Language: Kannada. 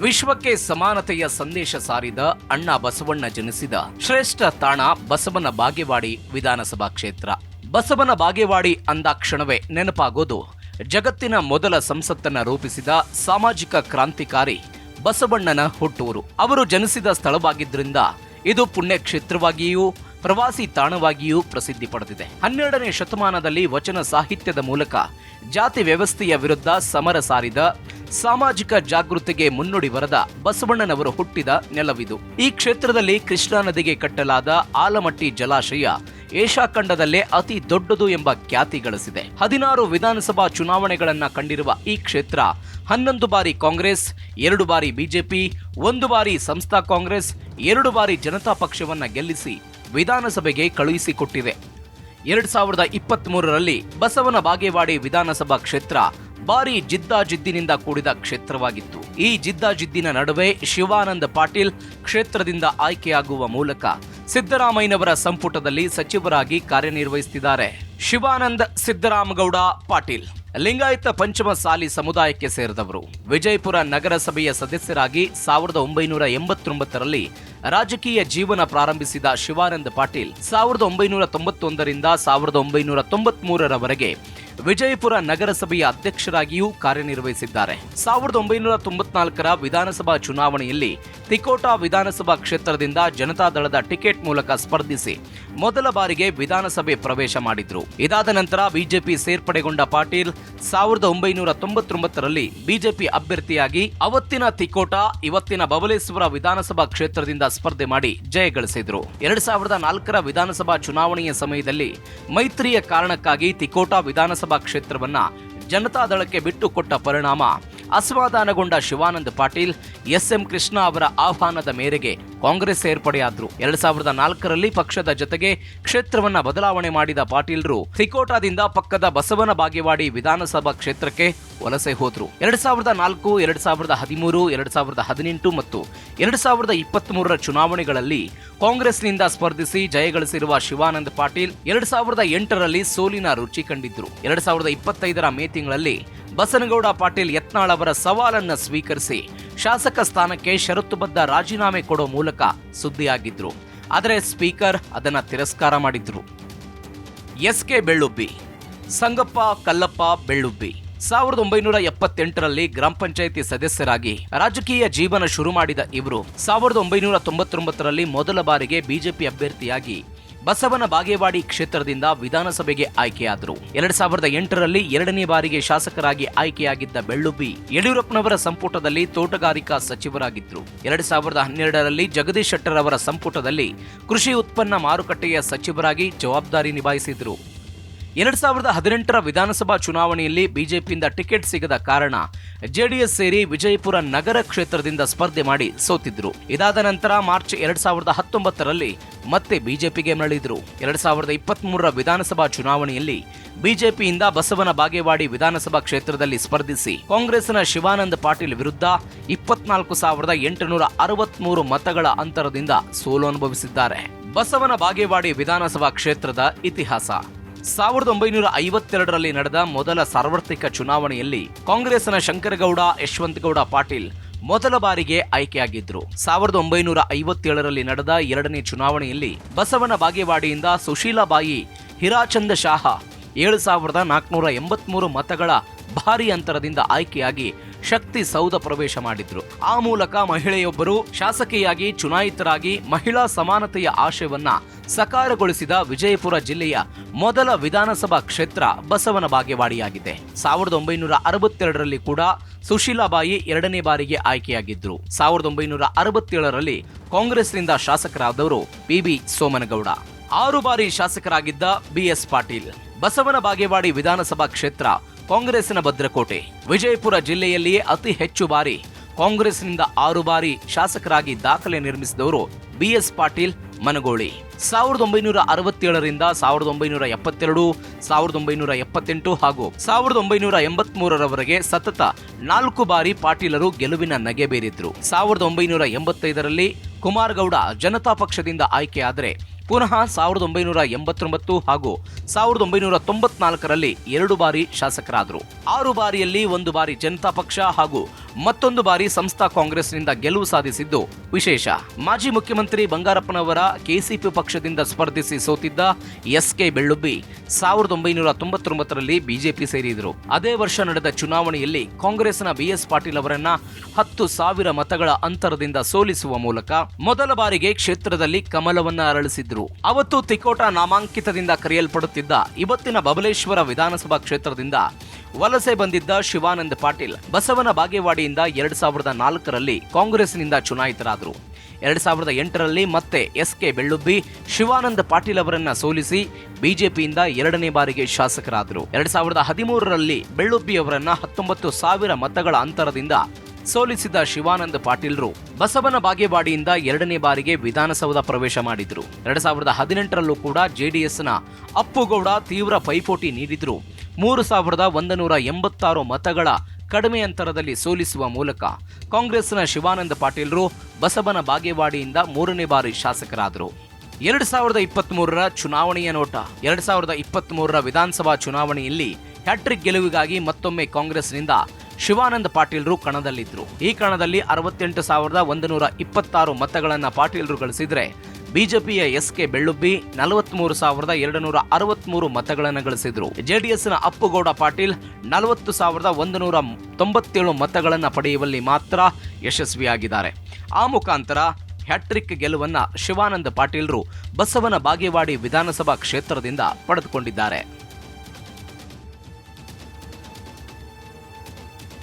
ವಿಶ್ವಕ್ಕೆ ಸಮಾನತೆಯ ಸಂದೇಶ ಸಾರಿದ ಅಣ್ಣ ಬಸವಣ್ಣ ಜನಿಸಿದ ಶ್ರೇಷ್ಠ ತಾಣ ಬಸವನ ಬಾಗೇವಾಡಿ ವಿಧಾನಸಭಾ ಕ್ಷೇತ್ರ. ಬಸವನ ಬಾಗೇವಾಡಿ ಅಂದಾಕ್ಷಣವೇ ನೆನಪಾಗೋದು. ಜಗತ್ತಿನ ಮೊದಲ ಸಂಸತ್ತನ್ನ ರೂಪಿಸಿದ ಸಾಮಾಜಿಕ ಕ್ರಾಂತಿಕಾರಿ ಬಸವಣ್ಣನ ಹುಟ್ಟೂರು. ಅವರು ಜನಿಸಿದ ಸ್ಥಳವಾಗಿದ್ದರಿಂದ ಇದು ಪುಣ್ಯಕ್ಷೇತ್ರವಾಗಿಯೂ, ಪ್ರವಾಸಿ ತಾಣವಾಗಿಯೂ ಪ್ರಸಿದ್ಧಿ ಪಡೆದಿದೆ. ಹನ್ನೆರಡನೇ ಶತಮಾನದಲ್ಲಿ ವಚನ ಸಾಹಿತ್ಯದ ಮೂಲಕ ಜಾತಿ ವ್ಯವಸ್ಥೆಯ ವಿರುದ್ಧ ಸಮರ ಸಾರಿದ ಸಾಮಾಜಿಕ ಜಾಗೃತಿಗೆ ಮುನ್ನುಡಿ ಬರೆದ ಬಸವಣ್ಣನವರು ಹುಟ್ಟಿದ ನೆಲವಿದು. ಈ ಕ್ಷೇತ್ರದಲ್ಲಿ ಕೃಷ್ಣಾ ನದಿಗೆ ಕಟ್ಟಲಾದ ಆಲಮಟ್ಟಿ ಜಲಾಶಯ ಏಷ್ಯಾ ಖಂಡದಲ್ಲೇ ಅತಿ ದೊಡ್ಡದು ಎಂಬ ಖ್ಯಾತಿ ಗಳಿಸಿದೆ. ಹದಿನಾರು ವಿಧಾನಸಭಾ ಚುನಾವಣೆಗಳನ್ನ ಕಂಡಿರುವ ಈ ಕ್ಷೇತ್ರ ಹನ್ನೊಂದು ಬಾರಿ ಕಾಂಗ್ರೆಸ್, ಎರಡು ಬಾರಿ ಬಿಜೆಪಿ, ಒಂದು ಬಾರಿ ಸಂಸ್ಥಾ ಕಾಂಗ್ರೆಸ್, ಎರಡು ಬಾರಿ ಜನತಾ ಪಕ್ಷವನ್ನ ಗೆಲ್ಲಿಸಿ ವಿಧಾನಸಭೆಗೆ ಕಳುಹಿಸಿಕೊಟ್ಟಿದೆ. ಎರಡ್ ಸಾವಿರದ ಇಪ್ಪತ್ತ್ ಮೂರರಲ್ಲಿ ಬಸವನ ಬಾಗೇವಾಡಿ ವಿಧಾನಸಭಾ ಕ್ಷೇತ್ರ ಭಾರಿ ಜಿದ್ದಾಜಿದ್ದಿನಿಂದ ಕೂಡಿದ ಕ್ಷೇತ್ರವಾಗಿತ್ತು. ಈ ಜಿದ್ದಾಜಿದ್ದಿನ ನಡುವೆ ಶಿವಾನಂದ ಪಾಟೀಲ್ ಕ್ಷೇತ್ರದಿಂದ ಆಯ್ಕೆಯಾಗುವ ಮೂಲಕ ಸಿದ್ದರಾಮಯ್ಯನವರ ಸಂಪುಟದಲ್ಲಿ ಸಚಿವರಾಗಿ ಕಾರ್ಯನಿರ್ವಹಿಸುತ್ತಿದ್ದಾರೆ. ಶಿವಾನಂದ ಸಿದ್ದರಾಮಗೌಡ ಪಾಟೀಲ್. ಲಿಂಗಾಯತ ಪಂಚಮ ಸಾಲಿ ಸಮುದಾಯಕ್ಕೆ ಸೇರಿದವರು. ವಿಜಯಪುರ ನಗರಸಭೆಯ ಸದಸ್ಯರಾಗಿ ಸಾವಿರದ ಒಂಬೈನೂರ ಎಂಬತ್ತೊಂಬತ್ತರಲ್ಲಿ ರಾಜಕೀಯ ಜೀವನ ಪ್ರಾರಂಭಿಸಿದ ಶಿವಾನಂದ ಪಾಟೀಲ್, ಸಾವಿರದ ಒಂಬೈನೂರ ತೊಂಬತ್ತೊಂದರಿಂದ ಸಾವಿರದ ಒಂಬೈನೂರ ತೊಂಬತ್ಮೂರರವರೆಗೆ ವಿಜಯಪುರ ನಗರಸಭೆಯ ಅಧ್ಯಕ್ಷರಾಗಿಯೂ ಕಾರ್ಯನಿರ್ವಹಿಸಿದ್ದಾರೆ. ಸಾವಿರದ ಒಂಬೈನೂರ ತೊಂಬತ್ನಾಲ್ಕರ ವಿಧಾನಸಭಾ ಚುನಾವಣೆಯಲ್ಲಿ ತಿಕೋಟಾ ವಿಧಾನಸಭಾ ಕ್ಷೇತ್ರದಿಂದ ಜನತಾದಳದ ಟಿಕೆಟ್ ಮೂಲಕ ಸ್ಪರ್ಧಿಸಿ ಮೊದಲ ಬಾರಿಗೆ ವಿಧಾನಸಭೆ ಪ್ರವೇಶ ಮಾಡಿದ್ರು. ಇದಾದ ನಂತರ ಬಿಜೆಪಿ ಸೇರ್ಪಡೆಗೊಂಡ ಪಾಟೀಲ್ ಸಾವಿರದ ಒಂಬೈನೂರ ತೊಂಬತ್ತೊಂಬತ್ತರಲ್ಲಿ ಬಿಜೆಪಿ ಅಭ್ಯರ್ಥಿಯಾಗಿ ಅವತ್ತಿನ ತಿಕೋಟಾ, ಇವತ್ತಿನ ಬಬಲೇಶ್ವರ ವಿಧಾನಸಭಾ ಕ್ಷೇತ್ರದಿಂದ ಸ್ಪರ್ಧೆ ಮಾಡಿ ಜಯಗಳಿಸಿದ್ರು ಎರಡ್ ಸಾವಿರದ ನಾಲ್ಕರ ವಿಧಾನಸಭಾ ಚುನಾವಣೆಯ ಸಮಯದಲ್ಲಿ ಮೈತ್ರಿಯ ಕಾರಣಕ್ಕಾಗಿ ತಿಕೋಟಾ ವಿಧಾನಸಭಾ ಕ್ಷೇತ್ರವನ್ನ ಜನತಾದಳಕ್ಕೆ ಬಿಟ್ಟುಕೊಟ್ಟ ಪರಿಣಾಮ. ಅಸಮಾಧಾನಗೊಂಡ ಶಿವಾನಂದ ಪಾಟೀಲ್ ಎಸ್ ಎಂ ಕೃಷ್ಣ ಅವರ ಆಹ್ವಾನದ ಮೇರೆಗೆ ಕಾಂಗ್ರೆಸ್ ಸೇರ್ಪಡೆಯಾದ್ರು. ಎರಡ್ ಸಾವಿರದ ನಾಲ್ಕರಲ್ಲಿ ಪಕ್ಷದ ಜೊತೆಗೆ ಕ್ಷೇತ್ರವನ್ನ ಬದಲಾವಣೆ ಮಾಡಿದ ಪಾಟೀಲ್ರು ತಿಕೋಟಾದಿಂದ ಪಕ್ಕದ ಬಸವನ ಬಾಗೇವಾಡಿ ವಿಧಾನಸಭಾ ಕ್ಷೇತ್ರಕ್ಕೆ ವಲಸೆ ಹೋದ್ರು. ಎರಡ್ ಸಾವಿರದ ನಾಲ್ಕು, ಎರಡ್ ಸಾವಿರದ ಹದಿಮೂರು, ಎರಡ್ ಸಾವಿರದ ಹದಿನೆಂಟು ಮತ್ತು ಎರಡ್ ಸಾವಿರದ ಇಪ್ಪತ್ತ್ ಮೂರರ ಚುನಾವಣೆಗಳಲ್ಲಿ ಕಾಂಗ್ರೆಸ್ನಿಂದ ಸ್ಪರ್ಧಿಸಿ ಜಯಗಳಿಸಿರುವ ಶಿವಾನಂದ ಪಾಟೀಲ್ ಎರಡ್ ಸಾವಿರದ ಎಂಟರಲ್ಲಿ ಸೋಲಿನ ರುಚಿ ಕಂಡಿದ್ರು. ಎರಡ್ ಸಾವಿರದ ಇಪ್ಪತ್ತೈದರ ಮೇ ತಿಂಗಳಲ್ಲಿ ಬಸನಗೌಡ ಪಾಟೀಲ್ ಯತ್ನಾಳ್ ಅವರ ಸವಾಲನ್ನು ಸ್ವೀಕರಿಸಿ ಶಾಸಕ ಸ್ಥಾನಕ್ಕೆ ಷರತ್ತುಬದ್ಧ ರಾಜೀನಾಮೆ ಕೊಡೋ ಮೂಲಕ ಸುದ್ದಿಯಾಗಿದ್ರು. ಆದರೆ ಸ್ಪೀಕರ್ ಅದನ್ನ ತಿರಸ್ಕಾರ ಮಾಡಿದ್ರು. S K Bellubbi, Sangappa Kallappa Bellubbi. ಸಾವಿರದ ಒಂಬೈನೂರ ಎಪ್ಪತ್ತೆಂಟರಲ್ಲಿ ಗ್ರಾಮ ಪಂಚಾಯಿತಿ ಸದಸ್ಯರಾಗಿ ರಾಜಕೀಯ ಜೀವನ ಶುರು ಮಾಡಿದ ಇವರು. ಸಾವಿರದ ಒಂಬೈನೂರ ತೊಂಬತ್ತೊಂಬತ್ತರಲ್ಲಿ ಮೊದಲ ಬಾರಿಗೆ ಬಿಜೆಪಿ ಅಭ್ಯರ್ಥಿಯಾಗಿ ಬಸವನ ಬಾಗೇವಾಡಿ ಕ್ಷೇತ್ರದಿಂದ ವಿಧಾನಸಭೆಗೆ ಆಯ್ಕೆಯಾದರು. ಎರಡ್ ಸಾವಿರದ ಎಂಟರಲ್ಲಿ ಎರಡನೇ ಬಾರಿಗೆ ಶಾಸಕರಾಗಿ ಆಯ್ಕೆಯಾಗಿದ್ದ ಬೆಳ್ಳುಬ್ಬಿ ಯಡಿಯೂರಪ್ಪನವರ ಸಂಪುಟದಲ್ಲಿ ತೋಟಗಾರಿಕಾ ಸಚಿವರಾಗಿದ್ದರು. ಎರಡ್ ಸಾವಿರದ ಹನ್ನೆರಡರಲ್ಲಿ ಜಗದೀಶ್ ಶೆಟ್ಟರ್ ಅವರ ಸಂಪುಟದಲ್ಲಿ ಕೃಷಿ ಉತ್ಪನ್ನ ಮಾರುಕಟ್ಟೆಯ ಸಚಿವರಾಗಿ ಜವಾಬ್ದಾರಿ ನಿಭಾಯಿಸಿದ್ರು. ಎರಡ್ ಸಾವಿರದ ಹದಿನೆಂಟರ ವಿಧಾನಸಭಾ ಚುನಾವಣೆಯಲ್ಲಿ ಬಿಜೆಪಿಯಿಂದ ಟಿಕೆಟ್ ಸಿಗದ ಕಾರಣ ಜೆಡಿಎಸ್ ಸೇರಿ ವಿಜಯಪುರ ನಗರ ಕ್ಷೇತ್ರದಿಂದ ಸ್ಪರ್ಧೆ ಮಾಡಿ ಸೋತಿದ್ರು. ಇದಾದ ನಂತರ ಮಾರ್ಚ್ ಎರಡ್ ಸಾವಿರದ ಹತ್ತೊಂಬತ್ತರಲ್ಲಿ ಮತ್ತೆ ಬಿಜೆಪಿಗೆ ಮರಳಿದ್ರು. ಎರಡ್ ಸಾವಿರದ ಇಪ್ಪತ್ತ್ ಮೂರರ ವಿಧಾನಸಭಾ ಚುನಾವಣೆಯಲ್ಲಿ ಬಿಜೆಪಿಯಿಂದ ಬಸವನ ಬಾಗೇವಾಡಿ ವಿಧಾನಸಭಾ ಕ್ಷೇತ್ರದಲ್ಲಿ ಸ್ಪರ್ಧಿಸಿ ಕಾಂಗ್ರೆಸ್ನ ಶಿವಾನಂದ ಪಾಟೀಲ್ ವಿರುದ್ಧ ಇಪ್ಪತ್ನಾಲ್ಕು ಸಾವಿರದ ಎಂಟುನೂರ ಅರವತ್ಮೂರು ಮತಗಳ ಅಂತರದಿಂದ ಸೋಲು ಅನುಭವಿಸಿದ್ದಾರೆ. ಬಸವನ ಬಾಗೇವಾಡಿ ವಿಧಾನಸಭಾ ಕ್ಷೇತ್ರದ ಇತಿಹಾಸ. ಸಾವಿರದ ಒಂಬೈನೂರ ಐವತ್ತೆರಡರಲ್ಲಿ ನಡೆದ ಮೊದಲ ಸಾರ್ವತ್ರಿಕ ಚುನಾವಣೆಯಲ್ಲಿ ಕಾಂಗ್ರೆಸ್ನ ಶಂಕರಗೌಡ, ಯಶವಂತಗೌಡ ಪಾಟೀಲ್ ಮೊದಲ ಬಾರಿಗೆ ಆಯ್ಕೆಯಾಗಿದ್ರು. ಸಾವಿರದ ಒಂಬೈನೂರ ಐವತ್ತೇಳರಲ್ಲಿ ನಡೆದ ಎರಡನೇ ಚುನಾವಣೆಯಲ್ಲಿ ಬಸವನ ಬಾಗೇವಾಡಿಯಿಂದ ಸುಶೀಲಾಬಾಯಿ ಹಿರಾಚಂದ ಶಾಹ ಏಳು ಸಾವಿರದ ನಾಲ್ಕುನೂರ ಎಂಬತ್ಮೂರು ಮತಗಳ ಭಾರಿ ಅಂತರದಿಂದ ಆಯ್ಕೆಯಾಗಿ ಶಕ್ತಿ ಸೌಧ ಪ್ರವೇಶ ಮಾಡಿದ್ರು. ಆ ಮೂಲಕ ಮಹಿಳೆಯೊಬ್ಬರು ಶಾಸಕಿಯಾಗಿ, ಚುನಾಯಿತರಾಗಿ ಮಹಿಳಾ ಸಮಾನತೆಯ ಆಶಯವನ್ನ ಸಕಾರಗೊಳಿಸಿದ ವಿಜಯಪುರ ಜಿಲ್ಲೆಯ ಮೊದಲ ವಿಧಾನಸಭಾ ಕ್ಷೇತ್ರ ಬಸವನ ಬಾಗೇವಾಡಿಯಾಗಿದೆ ಸಾವಿರದ ಒಂಬೈನೂರ ಅರವತ್ತೆರಡರಲ್ಲಿ ಕೂಡ ಸುಶೀಲಾಬಾಯಿ ಎರಡನೇ ಬಾರಿಗೆ ಆಯ್ಕೆಯಾಗಿದ್ರು. ಸಾವಿರದ ಒಂಬೈನೂರ ಅರವತ್ತೇಳರಲ್ಲಿ ಕಾಂಗ್ರೆಸ್ನಿಂದ ಶಾಸಕರಾದವರು ಬಿಬಿ ಸೋಮನಗೌಡ. ಆರು ಬಾರಿ ಶಾಸಕರಾಗಿದ್ದ ಬಿಎಸ್ ಪಾಟೀಲ್. ಬಸವನ ಬಾಗೇವಾಡಿ ವಿಧಾನಸಭಾ ಕ್ಷೇತ್ರ ಕಾಂಗ್ರೆಸ್ನ ಭದ್ರಕೋಟೆ. ವಿಜಯಪುರ ಜಿಲ್ಲೆಯಲ್ಲಿಯೇ ಅತಿ ಹೆಚ್ಚು ಬಾರಿ ಕಾಂಗ್ರೆಸ್ನಿಂದ ಆರು ಬಾರಿ ಶಾಸಕರಾಗಿ ದಾಖಲೆ ನಿರ್ಮಿಸಿದವರು ಬಿಎಸ್ ಪಾಟೀಲ್, ಮನಗೋಳಿ. ಸಾವಿರದ ಒಂಬೈನೂರ ಅರವತ್ತೇಳರಿಂದ ಸಾವಿರದ ಒಂಬೈನೂರ ಎಪ್ಪತ್ತೆರಡು, ಸಾವಿರದ ಒಂಬೈನೂರ ಎಪ್ಪತ್ತೆಂಟು ಹಾಗೂ ಸಾವಿರದ ಒಂಬೈನೂರ ಎಂಬತ್ಮೂರರವರೆಗೆ ಸತತ ನಾಲ್ಕು ಬಾರಿ ಪಾಟೀಲರು ಗೆಲುವಿನ ನಗೆ ಬೀರಿದ್ರು. ಸಾವಿರದ ಒಂಬೈನೂರ ಎಂಬತ್ತೈದರಲ್ಲಿ ಕುಮಾರಗೌಡ ಜನತಾ ಪಕ್ಷದಿಂದ ಆಯ್ಕೆಯಾದರೆ ಪುನಃ ಸಾವಿರದ ಒಂಬೈನೂರ ಎಂಬತ್ತೊಂಬತ್ತು ಹಾಗೂ ಸಾವಿರದ ಒಂಬೈನೂರ ತೊಂಬತ್ನಾಲ್ಕರಲ್ಲಿ ಎರಡು ಬಾರಿ ಶಾಸಕರಾದರು. ಆರು ಬಾರಿಯಲ್ಲಿ ಒಂದು ಬಾರಿ ಜನತಾ ಪಕ್ಷ ಹಾಗೂ ಮತ್ತೊಂದು ಬಾರಿ ಸಂಸ್ಥಾ ಕಾಂಗ್ರೆಸ್ನಿಂದ ಗೆಲುವು ಸಾಧಿಸಿದ್ದು ವಿಶೇಷ. ಮಾಜಿ ಮುಖ್ಯಮಂತ್ರಿ ಬಂಗಾರಪ್ಪನವರ ಕೆಸಿಪಿ ಪಕ್ಷದಿಂದ ಸ್ಪರ್ಧಿಸಿ ಸೋತಿದ್ದ ಎಸ್ಕೆ ಬೆಳ್ಳುಬ್ಬಿ ಸಾವಿರದ ಒಂಬೈನೂರ ತೊಂಬತ್ತೊಂಬತ್ತರಲ್ಲಿ ಬಿಜೆಪಿ ಸೇರಿದರು. ಅದೇ ವರ್ಷ ನಡೆದ ಚುನಾವಣೆಯಲ್ಲಿ ಕಾಂಗ್ರೆಸ್ನ ಬಿಎಸ್ ಪಾಟೀಲ್ ಅವರನ್ನ ಹತ್ತು ಸಾವಿರ ಮತಗಳ ಅಂತರದಿಂದ ಸೋಲಿಸುವ ಮೂಲಕ ಮೊದಲ ಬಾರಿಗೆ ಕ್ಷೇತ್ರದಲ್ಲಿ ಕಮಲವನ್ನ ಅರಳಿಸಿದ್ರು. ಅವತ್ತು ತಿಕೋಟ ನಾಮಾಂಕಿತದಿಂದ ಕರೆಯಲ್ಪಡುತ್ತಿದ್ದ ಇವತ್ತಿನ ಬಬಲೇಶ್ವರ ವಿಧಾನಸಭಾ ಕ್ಷೇತ್ರದಿಂದ ವಲಸೆ ಬಂದಿದ್ದ ಶಿವಾನಂದ ಪಾಟೀಲ್ ಬಸವನ ಬಾಗೇವಾಡಿಯಿಂದ ಎರಡ್ ಸಾವಿರದ ನಾಲ್ಕರಲ್ಲಿ ಕಾಂಗ್ರೆಸ್ನಿಂದ ಚುನಾಯಿತರಾದರು. ಎರಡ್ ಸಾವಿರದ ಎಂಟರಲ್ಲಿ ಮತ್ತೆ ಎಸ್ ಕೆ ಬೆಳ್ಳುಬ್ಬಿ, ಶಿವಾನಂದ ಪಾಟೀಲ್ ಅವರನ್ನ ಸೋಲಿಸಿ ಬಿಜೆಪಿಯಿಂದ ಎರಡನೇ ಬಾರಿಗೆ ಶಾಸಕರಾದರು. ಎರಡ್ ಸಾವಿರದ ಹದಿಮೂರರಲ್ಲಿ ಬೆಳ್ಳುಬ್ಬಿ ಅವರನ್ನ ಹತ್ತೊಂಬತ್ತು ಸಾವಿರ ಮತಗಳ ಅಂತರದಿಂದ ಸೋಲಿಸಿದ ಶಿವಾನಂದ ಪಾಟೀಲ್ರು ಬಸವನ ಬಾಗೇವಾಡಿಯಿಂದ ಎರಡನೇ ಬಾರಿಗೆ ವಿಧಾನಸೌಧ ಪ್ರವೇಶ ಮಾಡಿದ್ರು. ಎರಡ್ ಸಾವಿರದ ಹದಿನೆಂಟರಲ್ಲೂ ಕೂಡ ಜೆಡಿಎಸ್ನ ಅಪ್ಪುಗೌಡ ತೀವ್ರ ಪೈಪೋಟಿ ನೀಡಿದ್ರು. ಮೂರು ಸಾವಿರದ ಒಂದು ನೂರ ಎಂಬತ್ತಾರು ಮತಗಳ ಕಡಿಮೆ ಅಂತರದಲ್ಲಿ ಸೋಲಿಸುವ ಮೂಲಕ ಕಾಂಗ್ರೆಸ್ನ ಶಿವಾನಂದ ಪಾಟೀಲ್ರು ಬಸವನ ಬಾಗೇವಾಡಿಯಿಂದ ಮೂರನೇ ಬಾರಿ ಶಾಸಕರಾದರು. ಎರಡು ಸಾವಿರದ ಇಪ್ಪತ್ತ್ಮೂರರ ಚುನಾವಣೆಯ ನೋಟ, ಎರಡು ಸಾವಿರದ ಇಪ್ಪತ್ತ್ಮೂರರ ವಿಧಾನಸಭಾ ಚುನಾವಣೆಯಲ್ಲಿ ಹ್ಯಾಟ್ರಿಕ್ ಗೆಲುವಿಗಾಗಿ ಮತ್ತೊಮ್ಮೆ ಕಾಂಗ್ರೆಸ್ನಿಂದ ಶಿವಾನಂದ ಪಾಟೀಲ್ರು ಕಣದಲ್ಲಿದ್ದರು ಈ ಕಣದಲ್ಲಿ ಅರವತ್ತೆಂಟು ಸಾವಿರದ ಒಂದು ನೂರ ಇಪ್ಪತ್ತಾರು ಮತಗಳನ್ನು ಪಾಟೀಲ್ರು ಗಳಿಸಿದ್ರೆ ಬಿಜೆಪಿಯ ಎಸ್ ಕೆ ಬೆಳ್ಳುಬ್ಬಿ ನಲವತ್ಮೂರು ಸಾವಿರದ ಎರಡು ನೂರ ಅರವತ್ಮೂರು ಮತಗಳನ್ನು ಗಳಿಸಿದ್ರು. ಜೆಡಿಎಸ್ನ ಅಪ್ಪುಗೌಡ ಪಾಟೀಲ್ ನಲವತ್ತು ಸಾವಿರದ ಒಂದು ನೂರ ತೊಂಬತ್ತೇಳು ಮತಗಳನ್ನು ಪಡೆಯುವಲ್ಲಿ ಮಾತ್ರ ಯಶಸ್ವಿಯಾಗಿದ್ದಾರೆ. ಆ ಮುಖಾಂತರ ಹ್ಯಾಟ್ರಿಕ್ ಗೆಲುವನ್ನ ಶಿವಾನಂದ ಪಾಟೀಲ್ರು ಬಸವನ ಬಾಗೇವಾಡಿ ವಿಧಾನಸಭಾ ಕ್ಷೇತ್ರದಿಂದ ಪಡೆದುಕೊಂಡಿದ್ದಾರೆ.